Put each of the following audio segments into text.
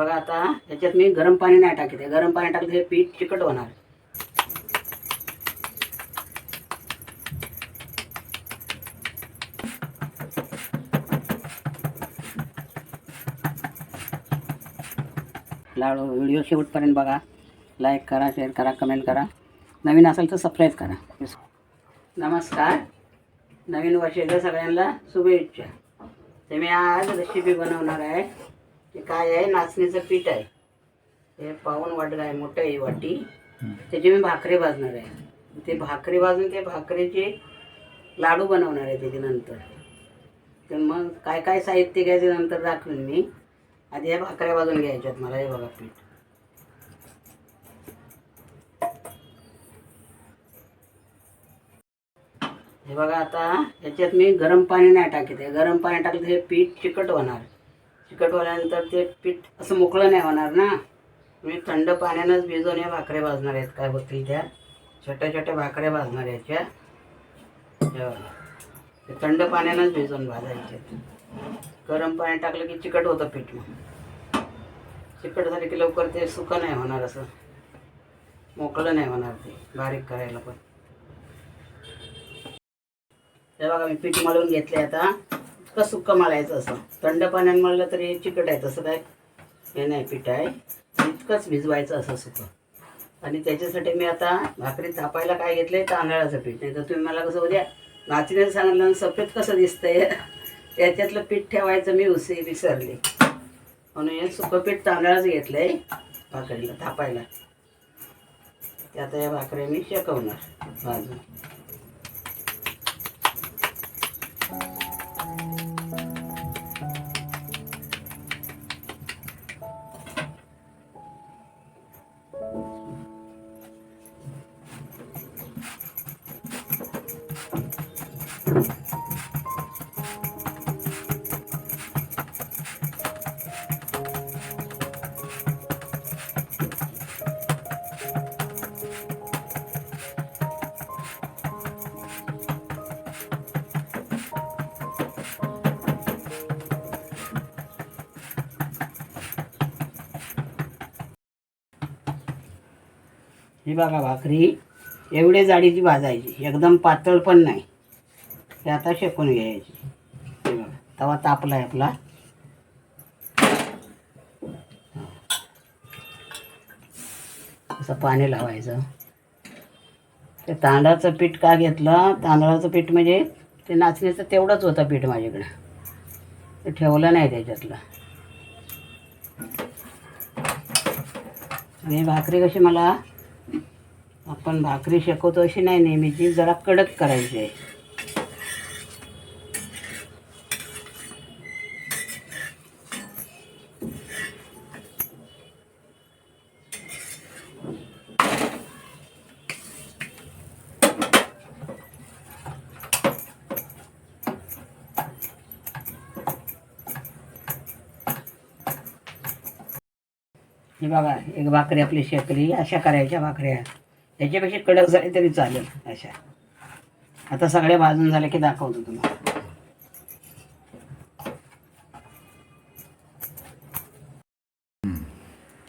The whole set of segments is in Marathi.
बघा आता याच्यात मी गरम पाणी नाही टाकते गरम पाणी टाकलं हे पीठ चिकट होणार. लाडू व्हिडिओ शेवटपर्यंत बघा. लाईक करा शेअर करा कमेंट करा. नवीन असेल तर सबस्क्राईब करा. नमस्कार. नवीन वर्षाच्या सगळ्यांना शुभेच्छा. तर मी आज रेसिपी बनवणार आहे. ते काय आहे नाचणीचं पीठ आहे. हे पाऊन वाटलं आहे मोठं आहे ही वाटी त्याची मी भाकरी भाजणार आहे. ते भाकरी भाजून ते भाकरीचे लाडू बनवणार आहे त्याच्यानंतर तर मग काय काय साहित्य घ्यायचं नंतर दाखवेन मी. आधी ह्या भाकऱ्या भाजून घ्यायच्यात मला हे बघा पीठ. हे बघा आता याच्यात मी गरम पाणी नाही टाकत आहे. गरम पाणी टाकलं तर हे पीठ चिकट होणार. चिकट होल्यानंतर ते पीठ असं मोकळं नाही होणार ना. मी थंड पाण्यानंच भिजवून या भाकऱ्या भाजणार आहेत काय होतील त्या. छोट्या छोट्या भाकऱ्या भाजणार याच्या ते थंड पाण्यानंच भिजवून भाजायचे. गरम पाणी टाकलं की चिकट होतं पीठ मग. चिकट झालं की लवकर ते सुकं नाही होणार असं. मोकळं नाही होणार ते. बारीक करायला पण. हे बघा मी पीठ मळून घेतले आता. इतकं सुक्कं मळायचं असं. थंड पाण्याने मळलं तरी चिकट आहे तसं काय? हे नाही पीठ आहे. इतकंच भिजवायचं असं सुकं. आणि त्याच्यासाठी मी आता भाकरी थापायला काय घेतलं आहे तांदळाचं पीठ. नाही तर तुम्ही मला कसं उद्या नाचण्याचं सांगितलं आणि सफेद कसं दिसतंय? त्याच्यातलं पीठ ठेवायचं मी उसे विसरले. म्हणून हे सुकं पीठ तांदळाचं घेतलं आहे भाकरीला थापायला. ते आता या भाकऱ्या मी शेकवणार. भाजून. ही बघा भाकरी. एवढे जाडीची भाजायची. एकदम पातळ पण नाही. हे आता शेकून घ्यायची. हे बघा. तवा तापला आहे आपला. असं पाणी लावायचं. ते तांदळाचं पीठ का घेतलं? तांदळाचं पीठ म्हणजे ते नाचणीचं तेवढंच होतं पीठ माझ्याकडं. ते ठेवलं नाही त्याच्यातलं. आणि भाकरी कशी मला? आपण भाकरी शेकवतो अशी नाही नेहमीची जरा कडक करायची. आहे हे बघा एक भाकरी आपली शेकली अशा करायच्या भाकऱ्या. याच्यापेक्षा कडक झाली तरी चालेल. अशा. आता सगळ्या भाजून झाल्या की दाखवतो तुम्हाला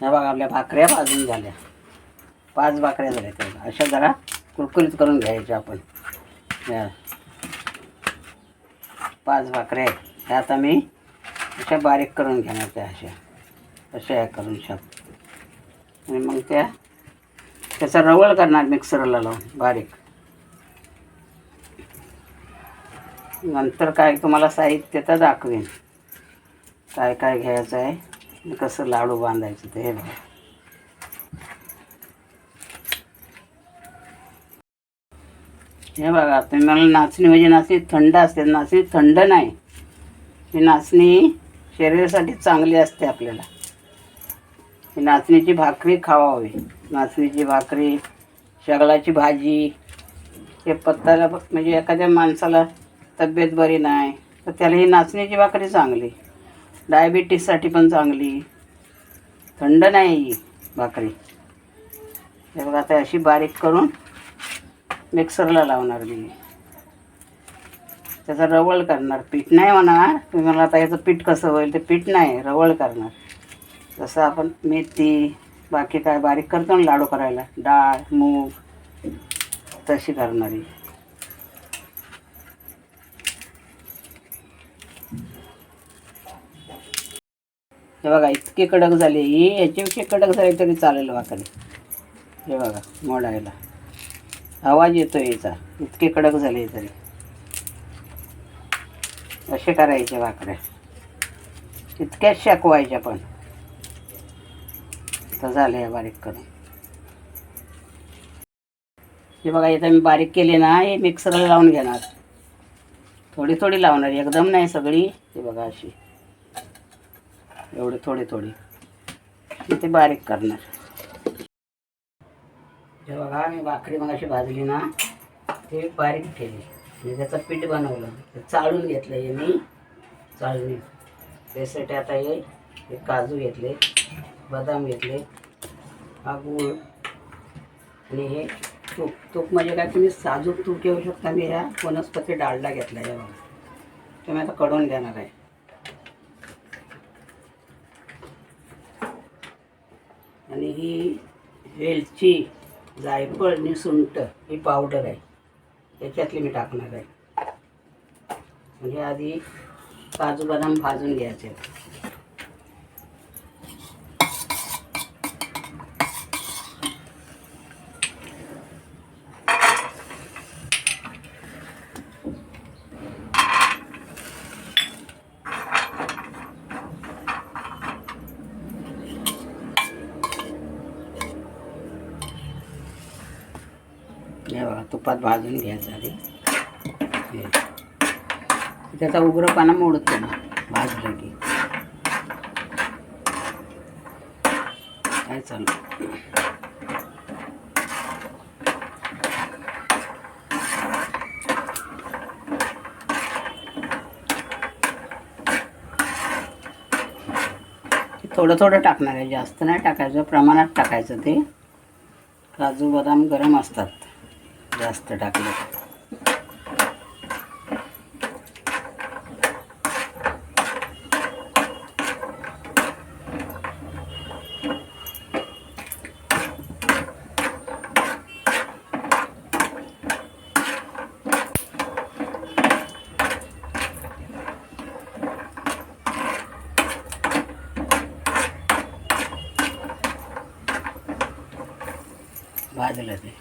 ह्या बघा आपल्या भाकऱ्या भाजून झाल्या. पाच भाकऱ्या झाल्या त्या अशा जरा कुरकुरीत करून घ्यायच्या आपण. ह्या पाच भाकऱ्या आहेत. ह्या आता मी अशा बारीक करून घेणार त्या अशा. अशा ह्या करून शाप आणि मग त्या त्याचा रवळ करणार मिक्सरला लावून बारीक. नंतर काय तुम्हाला साहित्य तर दाखवेन. काय काय घ्यायचं आहे कसं लाडू बांधायचं ते हे बघा. हे बघा तुम्ही मला नाचणी म्हणजे नाचणी थंड असते नाचणी थंड नाही. ही नाचणी शरीरासाठी चांगली असते आपल्याला. नाचणीची भाकरी खावावी. नाचणीची भाकरी शगलाची भाजी. हे पत्ताला म्हणजे एखाद्या माणसाला तब्येत बरी नाही तर त्याला ही नाचणीची भाकरी चांगली. डायबिटीससाठी पण चांगली. थंड नाही ही भाकरी. हे बघा आता अशी बारीक करून मिक्सरला लावणार मी. त्याचं रवळ करणार. पीठ नाही होणार. तुम्ही मला आता याचं पीठ कसं होईल? ते पीठ नाही रवळ करणार. तसं आपण मेथी बाकी काय बारीक करतो ना लाडू करायला डाळ मूग तशी करणारी. हे बघा इतकी कडक झाली ही याच्यापेक्षा कडक झाली तरी चालेल वाकडी हे बघा मोडायला. आवाज येतो याचा इतके कडक झाले तरी. असे करायचे भाकऱ्या? इतक्याच शेकवायच्या पण. आता झालं आहे बारीक करून. हे बघा इथं मी बारीक केली ना हे मिक्सरला लावून घेणार. थोडी थोडी लावणार एकदम नाही सगळी. हे बघा अशी. एवढी थोडी थोडी. ते बारीक करणार. हे बघा मी भाकरी मग अशी भाजली ना ते बारीक केली. आणि त्याचं पीठ बनवलं. ते चाळून घेतलं हे मी चाळणी. त्यासाठी आता हे काजू घेतले. बदाम घेतले हा गूळ आणि हे तूप. तूप म्हणजे काय? तुम्ही साजूक तूप घेऊ शकता. मी ह्या वनस्पती डाळला घेतला आहे बघा. तुम्ही आता कडून घेणार आहे. आणि ही वेलची जायफळ आणि सुंट ही पावडर आहे. याच्यातली मी टाकणार आहे. म्हणजे आधी काजू बदाम भाजून घ्यायचे हे बघा तुपात भाजून घ्यायचं आधी. त्याचा उग्रपणा मोडतो ना भाजलं की. काय चालू? थोडं थोडं टाकणार आहे जास्त नाही टाकायचं प्रमाणात टाकायचं ते. काजू बदाम गरम असतात. जास्त टाकले भाजलं ते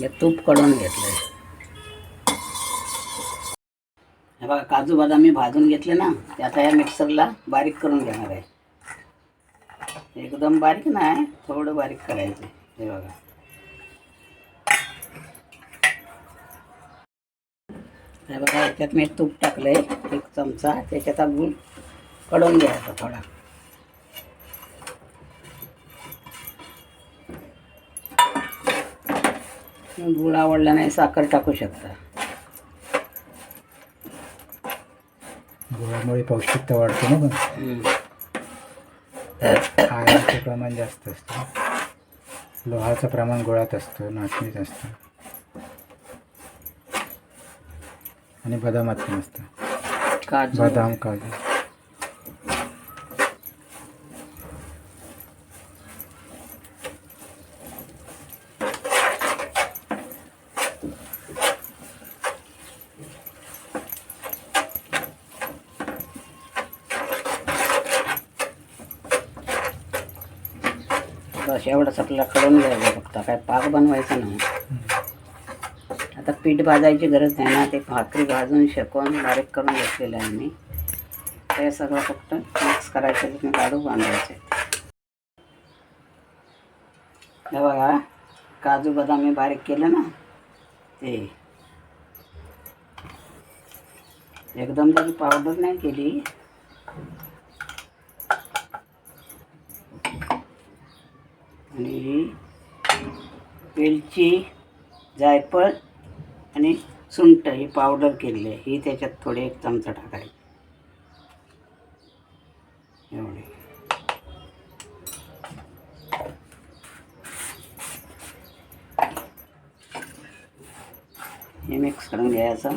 हे तूपकडून घेतलं हे बघा काजू बदाम मी भाजून घेतले ना ते आता या मिक्सरला बारीक करून घेणार आहे. एकदम बारीक नाही थोडं बारीक करायचं हे बघा. हे बघा याच्यात मी तूप टाकलंय एक चमचा. त्याच्यात हा कडून घ्यायचा थोडा. गुळ आवडला नाही साखर टाकू शकता. गुळामुळे पौष्टिकता वाढते ना पण. हम्म. आयरनचं प्रमाण जास्त असतं. लोहाचं प्रमाण गुळात असतं नाचणीत असतं. आणि बदामात पण असतं. काजू. बदाम काजू. बस एवढंच आपल्याला करून घ्यायचं फक्त. काय पाक बनवायचा नाही. आता पीठ भाजायची गरज नाही ना. ते भाकरी भाजून शेकवून बारीक करून घेतलेलं आहे मी. ते सगळं फक्त मिक्स करायचं आणि लाडू बांधायचे हे बघा काजू बदाम मी बारीक केलं ना ते. एकदम त्याची पावडर नाही केली. आणि ही वेलची जायफळ आणि सुंठ ही पावडर केलेली आहे. ही त्याच्यात थोडे एक चमचा टाकायचे. एवढे. हे मिक्स करून घ्यायचं.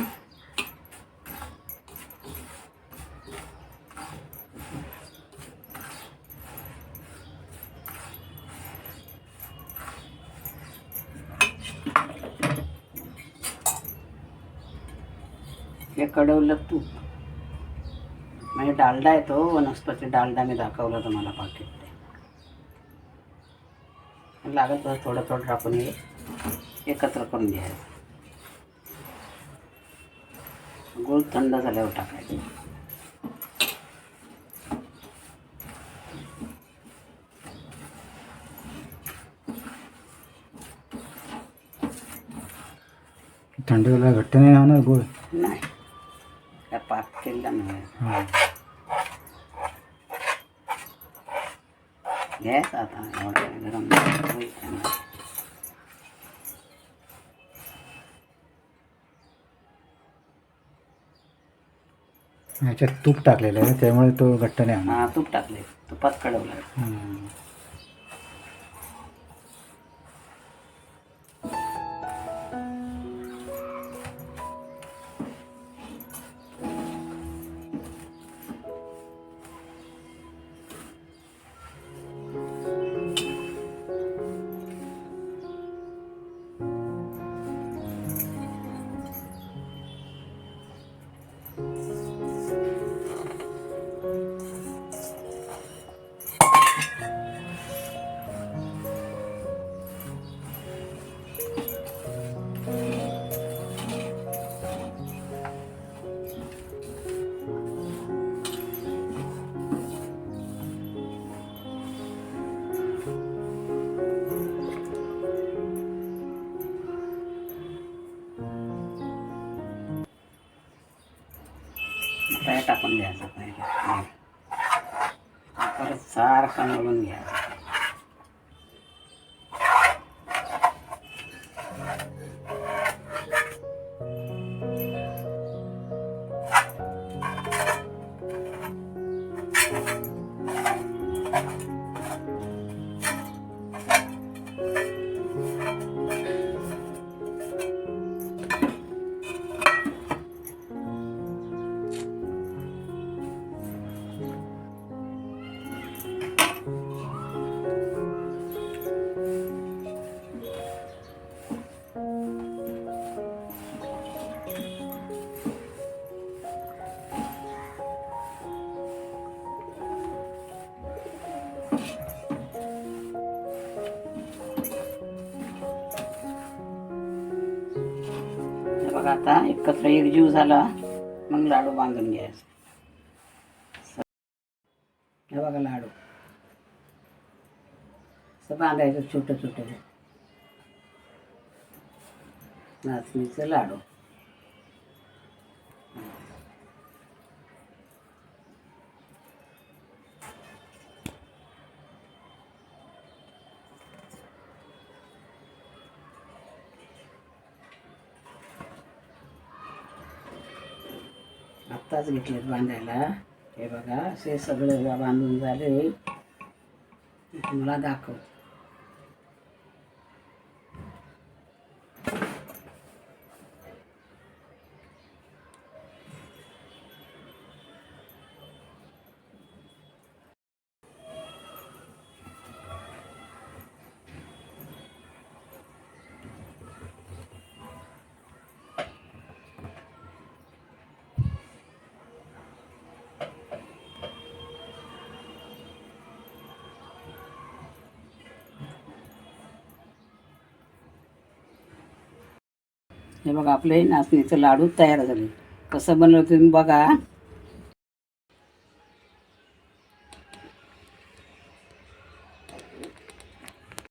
हे कडवलं तूप. म्हणजे डालडा आहे तो वनस्पती डालडा मी दाखवला तुम्हाला पाकिट लागत होतं थोडं थोडं आपण हे एकत्र करून घ्यायचं गूळ थंड झाल्यावर टाकायचं. थंड झाला घट्ट नाही राहणार गोळ? नाही. नाही हां. घ्यायचं आता. याच्यात तूप टाकलेलं आहे त्यामुळे तो घट्ट नाही होणार. हा तूप टाकले तुपात कडवलं टाकून घ्यायचा पहिले परत सारखा मिळून घ्यायचा. एकत्र एकजीव झाला मग लाडू बांधून घ्यायचा. हे बघा लाडू. असं बांधायचं छोटं छोटं नाचणीचं लाडू. आत्ताच घेतलेत बांधायला. हे बघा असे सगळे बांधून झाले. मला तुम्हाला दाखव हे बघा आपले नाचणीचं लाडू तयार झाले. कसं बनवलं तुम्ही बघा.